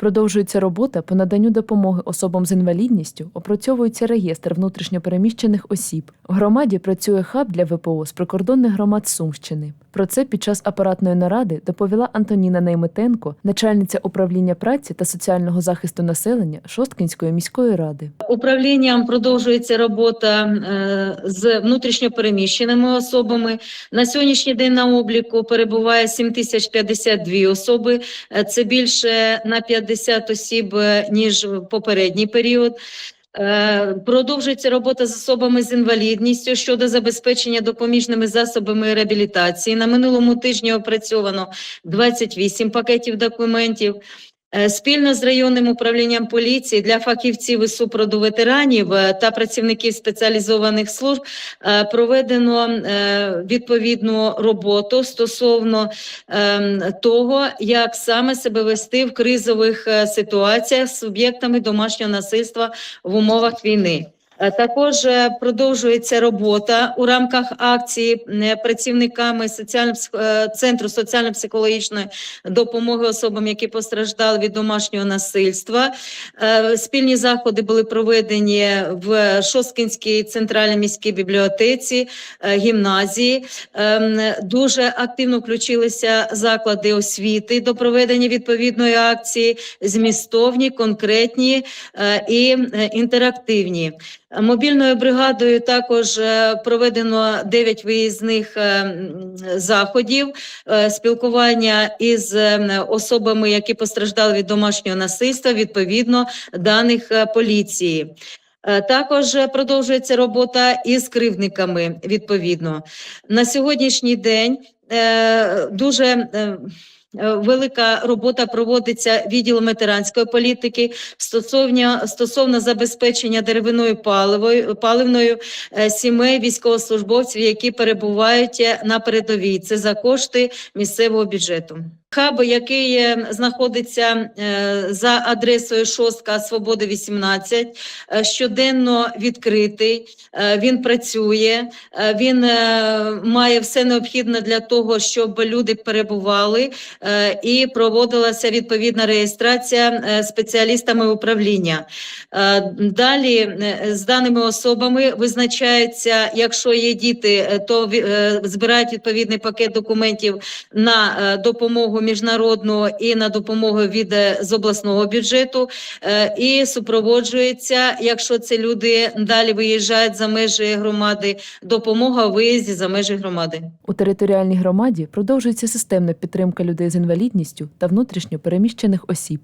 Продовжується робота по наданню допомоги особам з інвалідністю, опрацьовується реєстр внутрішньопереміщених осіб. В громаді працює хаб для ВПО з прикордонних громад Сумщини. Про це під час апаратної наради доповіла Антоніна Нейметенко, начальниця управління праці та соціального захисту населення Шосткінської міської ради. Управлінням продовжується робота е, з внутрішньопереміщеними особами. На сьогоднішній день на обліку перебуває 7052 особи. Е, Це більше на 50 осіб, е, ніж в попередній період. Е, Продовжується робота з особами з інвалідністю щодо забезпечення допоміжними засобами реабілітації. На минулому тижні опрацьовано 28 пакетів документів. Е, Спільно з районним управлінням поліції для фахівців і супроводу ветеранів е, та працівників спеціалізованих служб е, проведено відповідну роботу стосовно ем, того, як саме себе вести в кризових ситуаціях з суб'єктами домашнього насильства в умовах війни. Е, Також е, продовжується робота у рамках акції е, працівниками соціально центру соціально-психологічної допомоги особам, які постраждали від домашнього насильства. Спільні заходи були проведені в Шосткінській центральній міській бібліотеці, гімназії. Ем, Дуже активно включилися заклади освіти до проведення відповідної акції, змістовні, конкретні і інтерактивні. Мобільною бригадою також е, проведено 9 виїзних е, заходів е, спілкування із особами, які постраждали від домашнього насильства, відповідно даних поліції. Також продовжується робота із кривдниками відповідно. На сьогоднішній день дуже Велика робота проводиться відділом ветеранської політики стосовно, стосовно забезпечення деревиною паливою, паливною е, сімей військовослужбовців, які перебувають е, на передовій. Це за кошти місцевого бюджету. Хаб, який е, знаходиться е, за адресою Шостка Свободи 18, е, щоденно відкритий. е, Він працює, е, він е, має все необхідне для того, щоб люди перебували е, і проводилася відповідна реєстрація е, спеціалістами управління. Е, Далі е, з даними особами визначається, якщо є діти, е, то е, збирають відповідний пакет документів на е, допомогу міжнародну і на допомогу від е, з обласного бюджету, е, і супроводжується, якщо це люди далі виїжджають за межі громади, допомога у виїзді за межі громади. У територіальній громаді продовжується системна підтримка людей з інвалідністю та внутрішньо переміщених осіб.